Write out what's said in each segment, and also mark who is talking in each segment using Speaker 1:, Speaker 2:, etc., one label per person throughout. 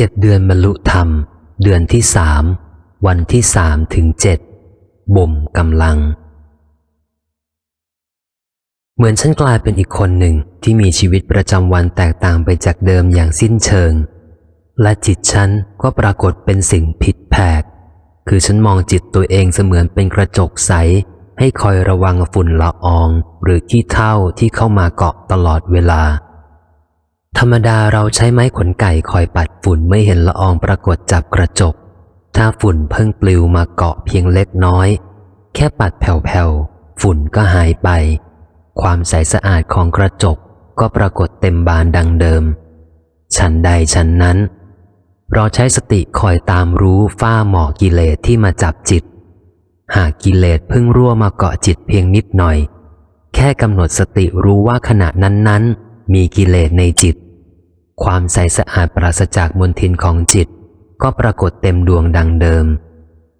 Speaker 1: เจ็ดเดือนบรรลุธรรม เดือนที่สามวันที่สามถึงเจ็ดบ่มกำลัง เหมือนฉันกลายเป็นอีกคนหนึ่งที่มีชีวิตประจำวันแตกต่างไปจากเดิมอย่างสิ้นเชิง และจิตฉันก็ปรากฏเป็นสิ่งผิดแผก คือฉันมองจิตตัวเองเสมือนเป็นกระจกใส ให้คอยระวังฝุ่นละออง หรือขี้เท่าที่เข้ามาเกาะตลอดเวลา ธรรมดาเราใช้ไม้ขนไก่คอยปัดฝุ่นไม่เห็นละอองปรากฏจับกระจก ถ้าฝุ่นเพิ่งปลิวมาเกาะเพียงเล็กน้อย แค่ปัดแผ่วๆ ฝุ่นก็หายไป ความใสสะอาดของกระจกก็ปรากฏเต็มบานดังเดิม ฉันใดฉันนั้น เราใช้สติคอยตามรู้ฝ้าหมอกกิเลสที่มาจับจิต หากกิเลสเพิ่งรั่วมาเกาะจิตเพียงนิดหน่อย แค่กำหนดสติรู้ว่าขณะนั้นๆ มีกิเลสในจิต ความใสสะอาดปราศจากมลทินของจิต ก็ปรากฏเต็มดวงดังเดิม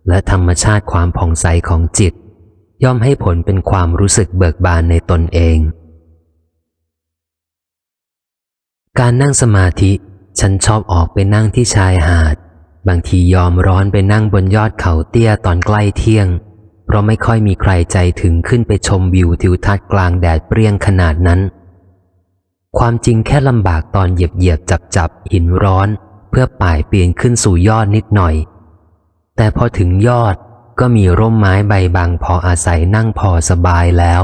Speaker 1: และธรรมชาติความผ่องใสของจิต ย่อมให้ผลเป็นความรู้สึกเบิกบานในตนเอง การนั่งสมาธิ ฉันชอบออกไปนั่งที่ชายหาด บางทียอมร้อนไปนั่งบนยอดเขาเตี้ยตอนใกล้เที่ยงเพราะไม่ค่อยมีใครใจถึงขึ้นไปชมวิวทิวทัศน์กลางแดดเปรี้ยงขนาดนั้น ความจริงแค่ลำบากตอนเหยียบเหยียบจับจับหินร้อน เพื่อป่ายเปลี่ยนขึ้นสู่ยอดนิดหน่อย แต่พอถึงยอดก็มีร่มไม้ใบบางพออาศัยนั่งพอสบายแล้ว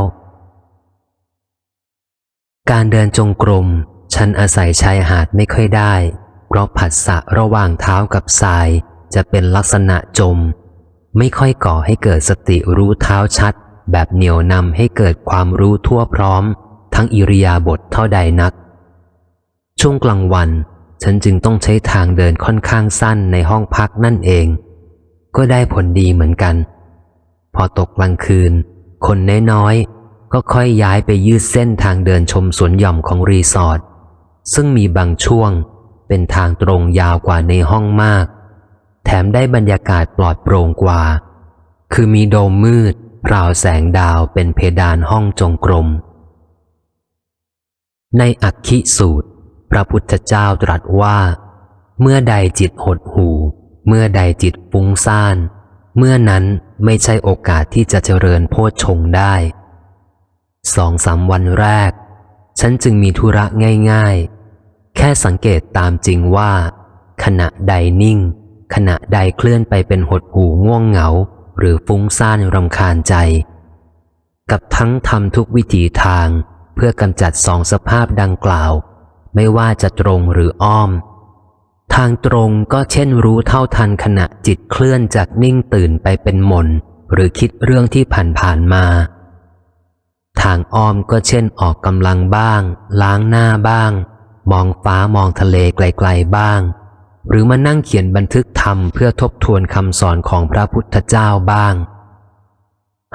Speaker 1: การเดินจงกรมฉันอาศัยชายหาดไม่ค่อยได้ เพราะผัสสะระหว่างเท้ากับทรายจะเป็นลักษณะจม ไม่ค่อยก่อให้เกิดสติรู้เท้าชัด แบบเหนียวนำให้เกิดความรู้ทั่วพร้อม ทั้งอิริยาบถเท่าใดนัก ช่วงกลางวัน ฉันจึงต้องใช้ทางเดินค่อนข้างสั้นในห้องพักนั่นเอง ก็ได้ผลดีเหมือนกัน พอตกกลางคืน คนน้อยๆ ก็ค่อยย้ายไปยืดเส้นทางเดินชมสวนหย่อมของรีสอร์ทซึ่งมีบางช่วงเป็นทางตรงยาวกว่าในห้องมาก แถมได้บรรยากาศปลอดโปร่งกว่า คือมีโดมมืดพราวแสงดาวเป็นเพดานห้องจงกรม ในอักขิสูตร พระพุทธเจ้าตรัสว่า เมื่อใดจิตหดหู เมื่อใดจิตฟุ้งซ่าน เมื่อนั้นไม่ใช่โอกาสที่จะเจริญโพชฌงได้สองสามวันแรก ฉันจึงมีธุระง่าย ๆ แค่สังเกตตามจริงว่า ขณะใดนิ่ง ขณะใดเคลื่อนไปเป็นหดหูง่วงเหงา หรือฟุ้งซ่านรำคาญใจ กับทั้งทำทุกวิถีทาง เพื่อกำจัดสองสภาพดังกล่าว ไม่ว่าจะตรงหรืออ้อม ทางตรงก็เช่นรู้เท่าทันขณะจิตเคลื่อนจากนิ่งตื่นไปเป็นหมนหรือคิดเรื่องที่ผ่านผ่านมา ทางอ้อมก็เช่นออกกำลังบ้าง ล้างหน้าบ้าง มองฟ้ามองทะเลไกลๆบ้าง หรือมานั่งเขียนบันทึกธรรมเพื่อทบทวนคำสอนของพระพุทธเจ้าบ้าง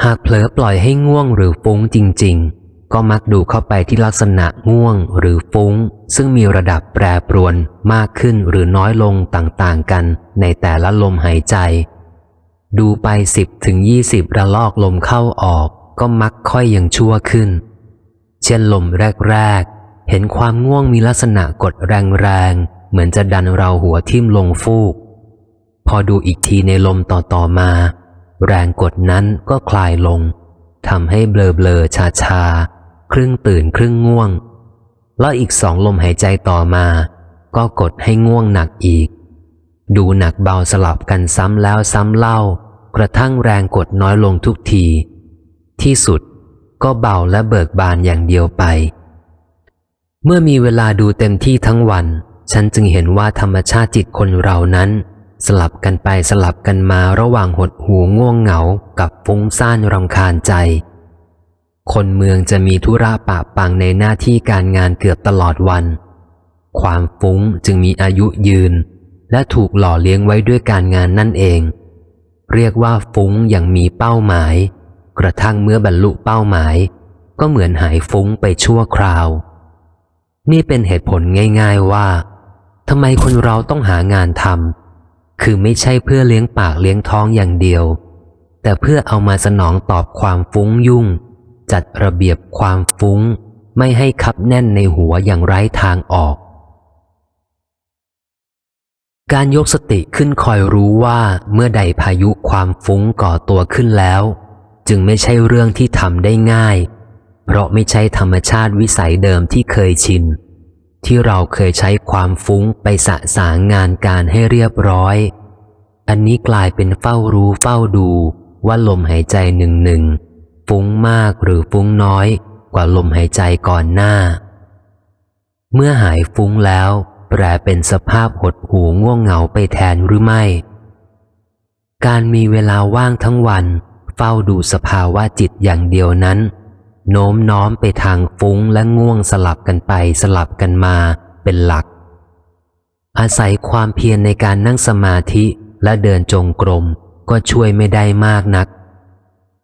Speaker 1: หากเผลอปล่อยให้ง่วงหรือฟุ้งจริง ๆ ก็มักดูเข้าไปที่ลักษณะง่วงหรือฟุ้ง ซึ่งมีระดับแปรปรวนมากขึ้นหรือน้อยลงต่างๆกันในแต่ละลมหายใจ ดูไปสิบถึงยี่สิบระลอกลมเข้าออก ก็มักค่อยยังชั่วขึ้น เช่นลมแรก ๆ เห็นความง่วงมีลักษณะกดแรงๆ เหมือนจะดันเราหัวทิ่มลงฟูก พอดูอีกทีในลมต่อๆมา แรงกดนั้นก็คลายลงทำให้เบลอๆชาๆ ครึ่งตื่นครึ่งง่วง แล้วอีกสองลมหายใจต่อมา ก็กดให้ง่วงหนักอีก ดูหนักเบาสลับกันซ้ำแล้วซ้ำเล่า กระทั่งแรงกดน้อยลงทุกที ที่สุดก็เบาและเบิกบานอย่างเดียวไป เมื่อมีเวลาดูเต็มที่ทั้งวัน ฉันจึงเห็นว่าธรรมชาติจิตคนเรานั้น สลับกันไปสลับกันมาระหว่างหดหูง่วงเหงากับฟุ้งซ่านรำคาญใจ คนเมืองจะมีธุระปะปังในหน้าที่การงานเกือบตลอดวัน ความฟุ้งจึงมีอายุยืน และถูกหล่อเลี้ยงไว้ด้วยการงานนั่นเอง เรียกว่าฟุ้งอย่างมีเป้าหมาย กระทั่งเมื่อบรรลุเป้าหมาย ก็เหมือนหายฟุ้งไปชั่วคราว นี่เป็นเหตุผลง่าย ๆว่าทำไมคนเราต้องหางานทำคือไม่ใช่เพื่อเลี้ยงปากเลี้ยงท้องอย่างเดียว แต่เพื่อเอามาสนองตอบความฟุ้งยุ่ง จัดระเบียบความฟุ้ง ไม่ให้คับแน่นในหัวอย่างไร้ทางออก การยกสติขึ้นคอยรู้ว่าเมื่อใดพายุความฟุ้งก่อตัวขึ้นแล้ว จึงไม่ใช่เรื่องที่ทำได้ง่าย เพราะไม่ใช่ธรรมชาติวิสัยเดิมที่เคยชิน ที่เราเคยใช้ความฟุ้งไปสะสางงานการให้เรียบร้อย อันนี้กลายเป็นเฝ้ารู้เฝ้าดูว่าลมหายใจหนึ่งหนึ่ง ฟุ้งมากหรือฟุ้งน้อยกว่าลมหายใจก่อนหน้า เมื่อหายฟุ้งแล้ว แปลเป็นสภาพหดหูง่วงเหงาไปแทนหรือไม่ การมีเวลาว่างทั้งวัน เฝ้าดูสภาวะจิตอย่างเดียวนั้น โน้มน้อมไปทางฟุ้งและง่วงสลับกันไปสลับกันมาเป็นหลัก อาศัยความเพียรในการนั่งสมาธิและเดินจงกรมก็ช่วยไม่ได้มากนัก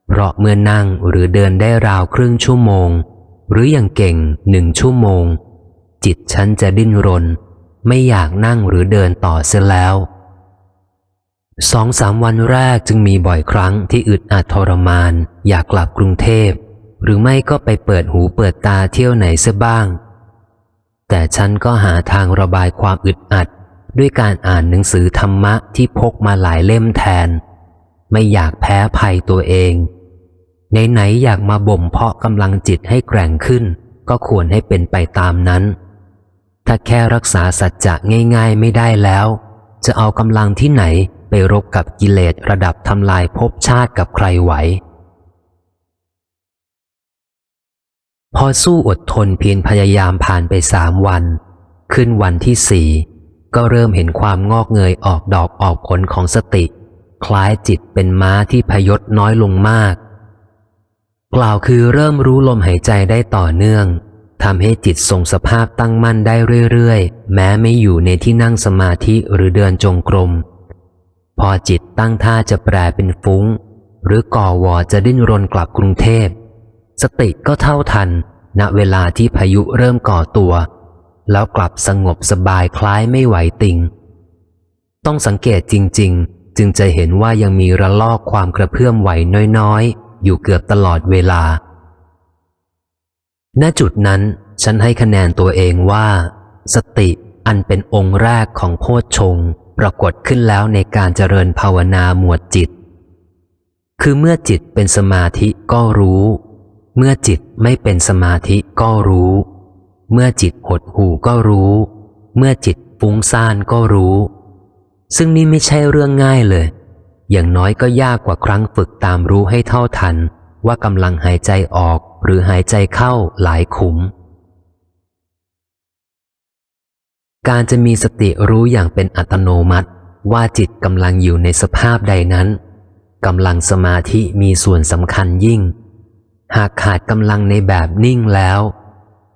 Speaker 1: เพราะเมื่อนั่งหรือเดินได้ราวครึ่งชั่วโมง หรืออย่างเก่งหนึ่งชั่วโมง จิตฉันจะดิ้นรน ไม่อยากนั่งหรือเดินต่อเสียแล้วสองสามวันแรกจึงมีบ่อยครั้งที่อึดอัดทรมาน อยากกลับกรุงเทพ หรือไม่ก็ไปเปิดหูเปิดตาเที่ยวไหนเสียบ้าง แต่ฉันก็หาทางระบายความอึดอัด ด้วยการอ่านหนังสือธรรมะที่พกมาหลายเล่มแทน ไม่อยากแพ้ภัยตัวเอง ไหนๆอยากมาบ่มเพาะกำลังจิตให้แกร่งขึ้น ก็ควรให้เป็นไปตามนั้น ถ้าแค่รักษาสัจจะง่าย ๆไม่ได้แล้ว จะเอากำลังที่ไหนไปรบกับกิเลสระดับทำลายภพชาติกับใครไหว พอสู้อดทนเพียรพยายามผ่านไปสามวัน ขึ้นวันที่สี่ก็เริ่มเห็นความงอกเงยออกดอกออกผลของสติ คล้ายจิตเป็นม้าที่พยศน้อยลงมาก กล่าวคือเริ่มรู้ลมหายใจได้ต่อเนื่องทำให้จิตทรงสภาพตั้งมั่นได้เรื่อยๆ แม้ไม่อยู่ในที่นั่งสมาธิหรือเดินจงกรม พอจิตตั้งท่าจะแปรเป็นฟุ้ง หรือก่อวอจะดิ้นรนกลับกรุงเทพ สติก็เท่าทัน ณเวลาที่พายุเริ่มก่อตัว แล้วกลับสงบสบายคล้ายไม่ไหวติง ต้องสังเกตจริง ๆ จึงจะเห็นว่ายังมีระลอกความกระเพื่อมไหวน้อยๆ อยู่เกือบตลอดเวลา ณ จุดนั้นฉันให้คะแนนตัวเองว่า สติอันเป็นองค์แรกของโพชฌงปรากฏขึ้นแล้วในการเจริญภาวนาหมวดจิต คือเมื่อจิตเป็นสมาธิก็รู้ เมื่อจิตไม่เป็นสมาธิก็รู้ เมื่อจิตหดหู่ก็รู้ เมื่อจิตฟุ้งซ่านก็รู้ ซึ่งนี่ไม่ใช่เรื่องง่ายเลย อย่างน้อยก็ยากกว่าครั้งฝึกตามรู้ให้เท่าทัน ว่ากำลังหายใจออกหรือหายใจเข้าหลายขุม การจะมีสติรู้อย่างเป็นอัตโนมัติ ว่าจิตกำลังอยู่ในสภาพใดนั้นกำลังสมาธิมีส่วนสำคัญยิ่ง หากขาดกำลังในแบบนิ่งแล้ว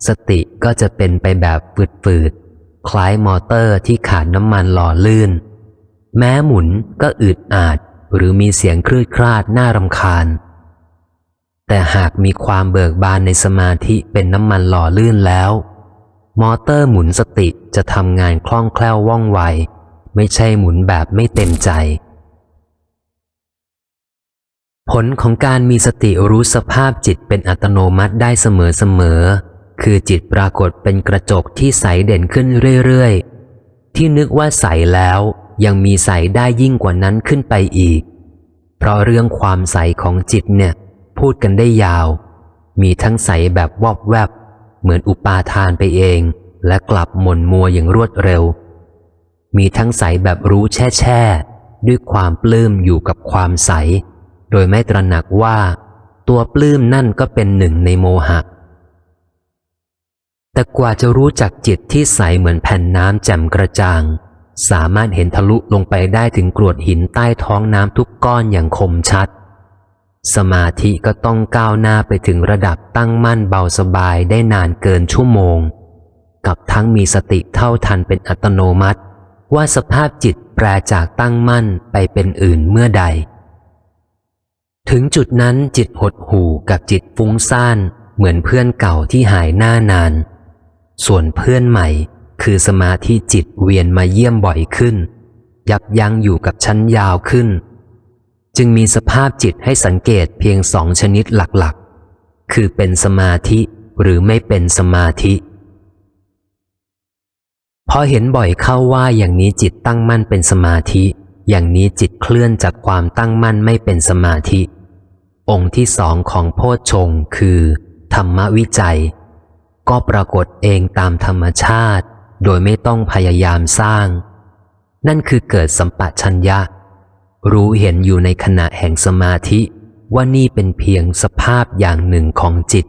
Speaker 1: สติก็จะเป็นไปแบบฝืดๆคล้ายมอเตอร์ที่ขาดน้ำมันหล่อลื่น แม้หมุนก็อืดอาดหรือมีเสียงคลืดคลาดน่ารำคาญ แต่หากมีความเบิกบานในสมาธิเป็นน้ำมันหล่อลื่นแล้ว มอเตอร์หมุนสติจะทำงานคล่องแคล่วว่องไว ไม่ใช่หมุนแบบไม่เต็มใจ ผลของการมีสติรู้สภาพจิตเป็นอัตโนมัติได้เสมอๆคือจิตปรากฏเป็นกระจกที่ใสเด่นขึ้นเรื่อยๆ ที่นึกว่าใสแล้ว ยังมีใสได้ยิ่งกว่านั้นขึ้นไปอีก เพราะเรื่องความใสของจิตเนี่ย พูดกันได้ยาว มีทั้งใสแบบวอบแวบ เหมือนอุปาทานไปเอง และกลับหม่นมัวอย่างรวดเร็ว มีทั้งใสแบบรู้แช่แช่ด้วยความปลื้มอยู่กับความใส โดยไม่ตระหนักว่า ตัวปลื้มนั่นก็เป็นหนึ่งในโมหะ แต่กว่าจะรู้จักจิตที่ใสเหมือนแผ่นน้ำแจ่มกระจ่าง สามารถเห็นทะลุลงไปได้ถึงกรวดหินใต้ท้องน้ำทุกก้อนอย่างคมชัด สมาธิก็ต้องก้าวหน้าไปถึงระดับตั้งมั่นเบาสบายได้นานเกินชั่วโมง กับทั้งมีสติเท่าทันเป็นอัตโนมัติ ว่าสภาพจิตแปรจากตั้งมั่นไปเป็นอื่นเมื่อใด ถึงจุดนั้นจิตหดหู่กับจิตฟุ้งซ่านเหมือนเพื่อนเก่าที่หายหน้านาน ส่วนเพื่อนใหม่ คือสมาธิจิตเวียนมาเยี่ยมบ่อยขึ้น ยับยั้งอยู่กับชั้นยาวขึ้น จึงมีสภาพจิตให้สังเกตเพียงสองชนิดหลักๆ คือเป็นสมาธิหรือไม่เป็นสมาธิพอเห็นบ่อยเข้าว่าอย่างนี้จิตตั้งมั่นเป็นสมาธิ อย่างนี้จิตเคลื่อนจากความตั้งมั่นไม่เป็นสมาธิ องค์ที่สองของโพชฌงค์คือ ธรรมวิจัย ก็ปรากฏเองตามธรรมชาติ โดยไม่ต้องพยายามสร้าง นั่นคือเกิดสัมปชัญญะ รู้เห็นอยู่ในขณะแห่งสมาธิว่านี่เป็นเพียงสภาพอย่างหนึ่งของจิต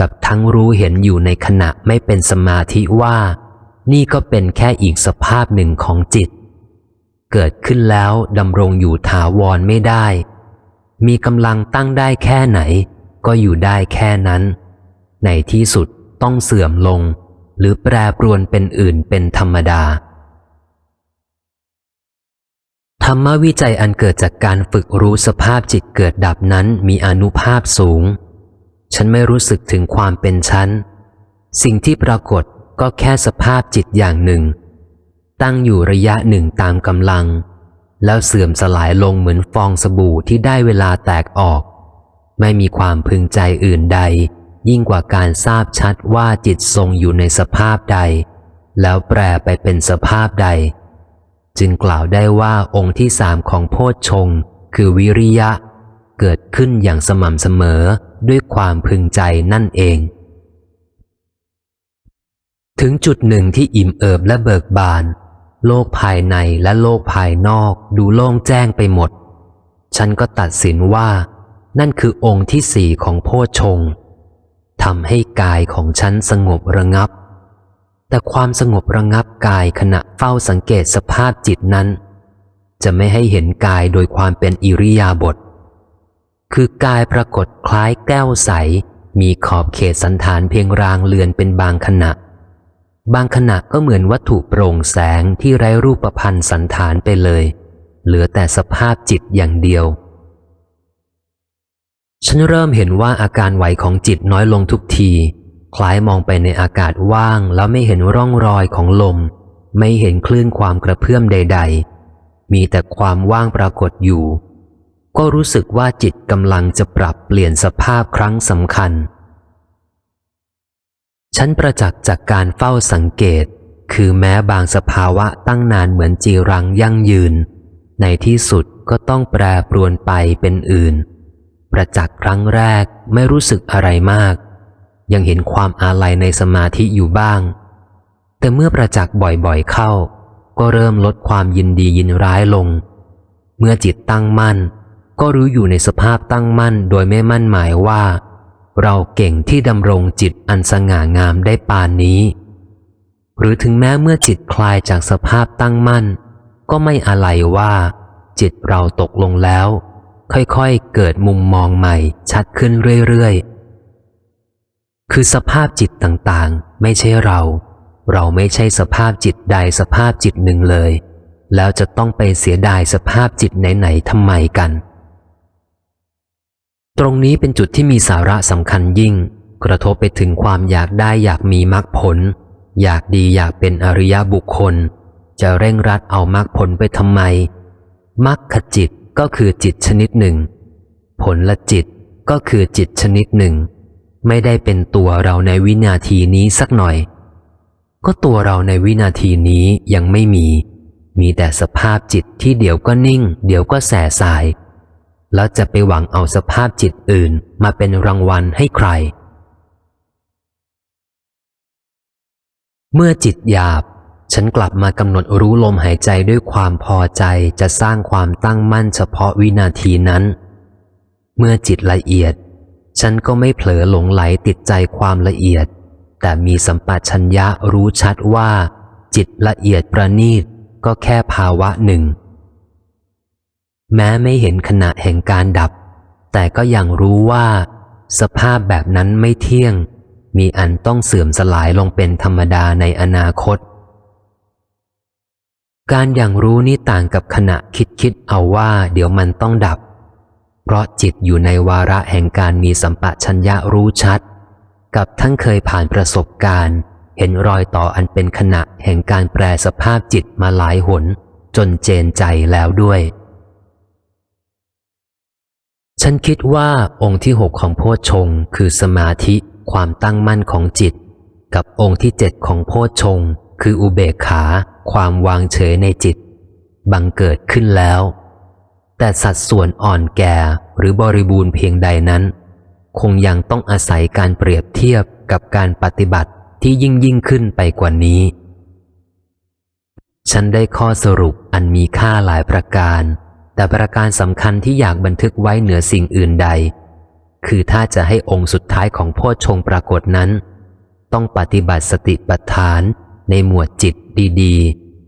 Speaker 1: กับทั้งรู้เห็นอยู่ในขณะไม่เป็นสมาธิว่า นี่ก็เป็นแค่อีกสภาพหนึ่งของจิต เกิดขึ้นแล้วดำรงอยู่ถาวรไม่ได้ มีกำลังตั้งได้แค่ไหน ก็อยู่ได้แค่นั้น ในที่สุดต้องเสื่อมลง หรือแปรปรวนเป็นอื่นเป็นธรรมดา ธรรมวิจัยอันเกิดจากการฝึกรู้สภาพจิตเกิดดับนั้นมีอนุภาพสูง ฉันไม่รู้สึกถึงความเป็นฉัน สิ่งที่ปรากฏก็แค่สภาพจิตอย่างหนึ่ง ตั้งอยู่ระยะหนึ่งตามกำลัง แล้วเสื่อมสลายลงเหมือนฟองสบู่ที่ได้เวลาแตกออก ไม่มีความพึงใจอื่นใด ยิ่งกว่าการทราบชัดว่าจิตทรงอยู่ในสภาพใด แล้วแปรไปเป็นสภาพใด จึงกล่าวได้ว่าองค์ที่สามของโพชฌงคือวิริยะ เกิดขึ้นอย่างสม่ำเสมอด้วยความพึงใจนั่นเอง ถึงจุดหนึ่งที่อิ่มเอิบและเบิกบาน โลกภายในและโลกภายนอกดูโล่งแจ้งไปหมด ฉันก็ตัดสินว่า นั่นคือองค์ที่สี่ของโพชฌงค์ ทำให้กายของฉันสงบระงับ แต่ความสงบระงับกายขณะเฝ้าสังเกตสภาพจิตนั้น จะไม่ให้เห็นกายโดยความเป็นอิริยาบถ คือกายปรากฏคล้ายแก้วใส มีขอบเขตสันฐานเพียงรางเลือนเป็นบางขณะ บางขณะก็เหมือนวัตถุโปร่งแสงที่ไร้รูปพันธ์สันฐานไปเลย เหลือแต่สภาพจิตอย่างเดียว ฉันเริ่มเห็นว่าอาการไหวของจิตน้อยลงทุกที คล้ายมองไปในอากาศว่างแล้วไม่เห็นร่องรอยของลม ไม่เห็นคลื่นความกระเพื่อมใด ๆ มีแต่ความว่างปรากฏอยู่ ก็รู้สึกว่าจิตกำลังจะปรับเปลี่ยนสภาพครั้งสำคัญ ฉันประจักษ์จากการเฝ้าสังเกต คือแม้บางสภาวะตั้งนานเหมือนจีรังยั่งยืน ในที่สุดก็ต้องแปรปรวนไปเป็นอื่น ประจักษ์ครั้งแรกไม่รู้สึกอะไรมาก ยังเห็นความอาลัยในสมาธิอยู่บ้าง แต่เมื่อประจักษ์บ่อยๆเข้า ก็เริ่มลดความยินดียินร้ายลง เมื่อจิตตั้งมั่น ก็รู้อยู่ในสภาพตั้งมั่นโดยไม่มั่นหมายว่า เราเก่งที่ดำรงจิตอันสง่างามได้ปานนี้ หรือถึงแม้เมื่อจิตคลายจากสภาพตั้งมั่น ก็ไม่อะไรว่า จิตเราตกลงแล้ว ค่อยๆ เกิดมุมมองใหม่ชัดขึ้นเรื่อยๆ คือสภาพจิตต่างๆ ไม่ใช่เรา เราไม่ใช่สภาพจิตใดสภาพจิตหนึ่งเลย แล้วจะต้องไปเสียดายสภาพจิตไหนๆทำไมกัน ตรงนี้เป็นจุดที่มีสาระสำคัญยิ่ง กระทบไปถึงความอยากได้อยากมีมรรคผล อยากดีอยากเป็นอริยบุคคล จะเร่งรัดเอามรรคผลไปทำไมมรรคจิต ก็คือจิตชนิดหนึ่ง ผลละจิตก็คือจิตชนิดหนึ่ง ไม่ได้เป็นตัวเราในวินาทีนี้สักหน่อย ก็ตัวเราในวินาทีนี้ยังไม่มี มีแต่สภาพจิตที่เดี๋ยวก็นิ่ง เดี๋ยวก็แส่สาย แล้วจะไปหวังเอาสภาพจิตอื่นมาเป็นรางวัลให้ใคร เมื่อจิตหยาบ ฉันกลับมากำหนดรู้ลมหายใจด้วยความพอใจจะสร้างความตั้งมั่นเฉพาะวินาทีนั้น เมื่อจิตละเอียด ฉันก็ไม่เผลอหลงไหลติดใจความละเอียด แต่มีสัมปชัญญะรู้ชัดว่า จิตละเอียดประณีตก็แค่ภาวะหนึ่ง แม้ไม่เห็นขณะแห่งการดับ แต่ก็ยังรู้ว่า สภาพแบบนั้นไม่เที่ยง มีอันต้องเสื่อมสลายลงเป็นธรรมดาในอนาคต การอย่างรู้นี้ต่างกับขณะคิดคิดเอาว่าเดี๋ยวมันต้องดับ เพราะจิตอยู่ในวาระแห่งการมีสัมปะชัญญะรู้ชัด กับทั้งเคยผ่านประสบการณ์ เห็นรอยต่ออันเป็นขณะแห่งการแปรสภาพจิตมาหลายหน จนเจนใจแล้วด้วย ฉันคิดว่าองค์ที่หกของโพชงคือสมาธิความตั้งมั่นของจิต กับองค์ที่เจ็ดของโพชงคืออุเบกขา ความวางเฉยในจิต บังเกิดขึ้นแล้ว แต่สัดส่วนอ่อนแก่หรือบริบูรณ์เพียงใดนั้น คงยังต้องอาศัยการเปรียบเทียบกับการปฏิบัติที่ยิ่งยิ่งขึ้นไปกว่านี้ ฉันได้ข้อสรุปอันมีค่าหลายประการ แต่ประการสำคัญที่อยากบันทึกไว้เหนือสิ่งอื่นใด คือถ้าจะให้องค์สุดท้ายของโพชฌงปรากฏนั้น ต้องปฏิบัติสติปัฏฐาน ในหมวดจิตดี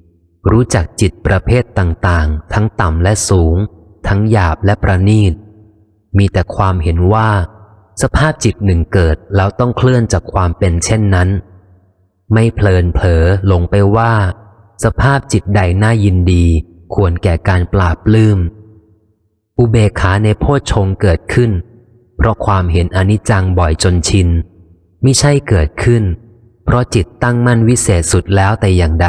Speaker 1: ๆ รู้จักจิตประเภทต่างๆ ทั้งต่ำและสูง ทั้งหยาบและประณีต มีแต่ความเห็นว่า สภาพจิตหนึ่งเกิดแล้วต้องเคลื่อนจากความเป็นเช่นนั้น ไม่เพลินเผลอหลงไปว่า สภาพจิตใดน่ายินดี ควรแก่การปราบลืม อุเบกขาในโพชฌงเกิดขึ้น เพราะความเห็นอนิจจังบ่อยจนชินไมิใช่เกิดขึ้น เพราะจิตตั้งมั่นวิเศษสุดแล้วแต่อย่างใด